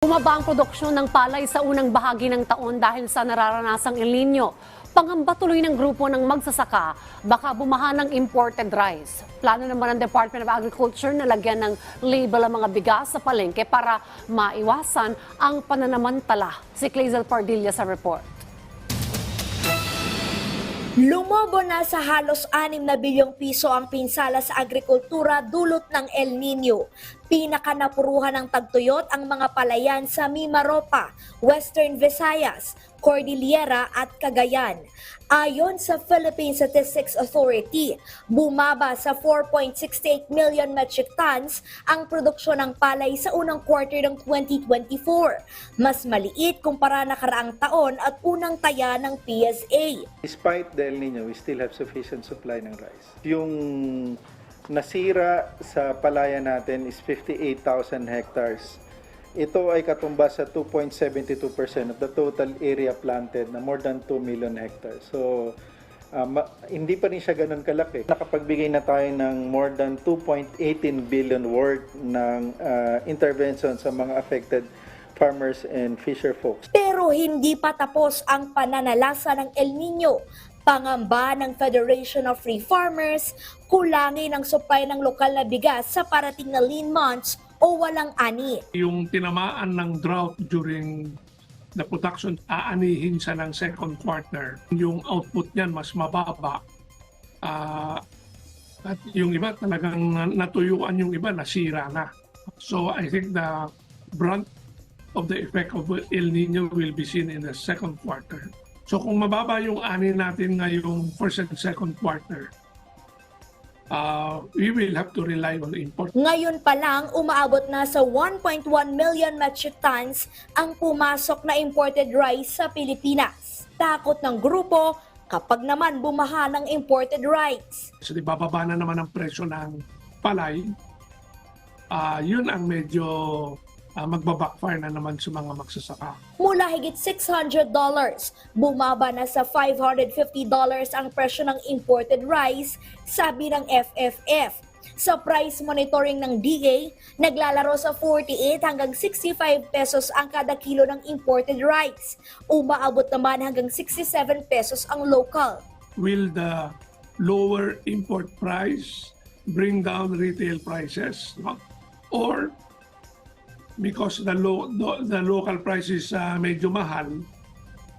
Bumaba ang produksyon ng palay sa unang bahagi ng taon dahil sa nararanasang El Nino. Pangamba tuloy ng grupo ng magsasaka, baka bumaha ng imported rice. Plano naman ng Department of Agriculture na lagyan ng label ang mga bigas sa palengke para maiwasan ang pananamantala. Si Clazel Pardilla sa report. Lumobo na sa halos 6 na bilyong piso ang pinsala sa agrikultura dulot ng El Nino. Pinakanapuruhan ng tagtuyot ang mga palayan sa Mimaropa, Western Visayas, Cordillera at Cagayan. Ayon sa Philippine Statistics Authority, bumaba sa 4.68 million metric tons ang produksyon ng palay sa unang quarter ng 2024. Mas maliit kumpara nakaraang taon at unang taya ng PSA. Despite the El Nino, we still have sufficient supply ng rice. Yung nasira sa palaya natin is 58,000 hectares. Ito ay katumbas sa 2.72% of the total area planted na more than 2 million hectares. So, ma- hindi pa rin siya ganun kalaki. Nakapagbigay na tayo ng more than 2.18 billion worth ng ah, intervention sa mga affected farmers and fisher folks. Pero hindi pa tapos ang pananalasa ng El Nino. Pangamba ng Federation of Free Farmers, kulangin ang supply ng lokal na bigas sa parating na lean months o walang ani. yung tinamaan ng drought during the production, aanihin siya ng second quarter. Yung output niyan mas mababa. Ah, at yung iba talagang na- natuyuan yung iba, nasira na. So I think the brunt of the effect of El Nino will be seen in the second quarter. So kung mababa yung ani natin ngayong first and second quarter, uh, we will have to rely on import. Ngayon pa lang, umaabot na sa 1.1 million metric tons ang pumasok na imported rice sa Pilipinas. Takot ng grupo kapag naman bumaha ng imported rice. So di bababa na naman ang presyo ng palay. Ah, yun ang medyo ah, magbabackfire na naman sa mga magsasaka. Mula higit $600, bumaba na sa $550 ang presyo ng imported rice, sabi ng FFF. Sa price monitoring ng DA, naglalaro sa 48 hanggang 65 pesos ang kada kilo ng imported rice. Umaabot naman hanggang 67 pesos ang local. Will the lower import price bring down retail prices? No? Or because the, lo- the, the local price is ah, medyo mahal,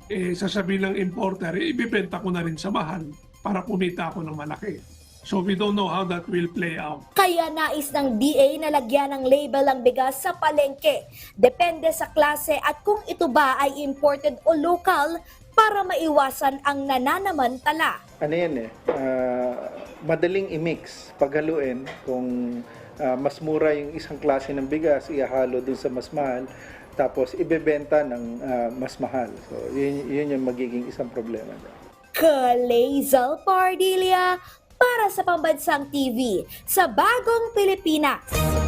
eh, sasabihin ng importer, eh, ibibenta ko na rin sa mahal para kumita ako ng malaki. So we don't know how that will play out. Kaya nais ng DA na lagyan ng label ang bigas sa palengke. Depende sa klase at kung ito ba ay imported o local para maiwasan ang nananamantala. ano yan eh, ah, madaling i-mix, paghaluin, kung ah, mas mura yung isang klase ng bigas, ihahalo dun sa mas mahal, tapos ibebenta ng ah, mas mahal. So, yun, yun yung magiging isang problema. Kalezal Pardilia para sa Pambansang TV sa Bagong Pilipinas.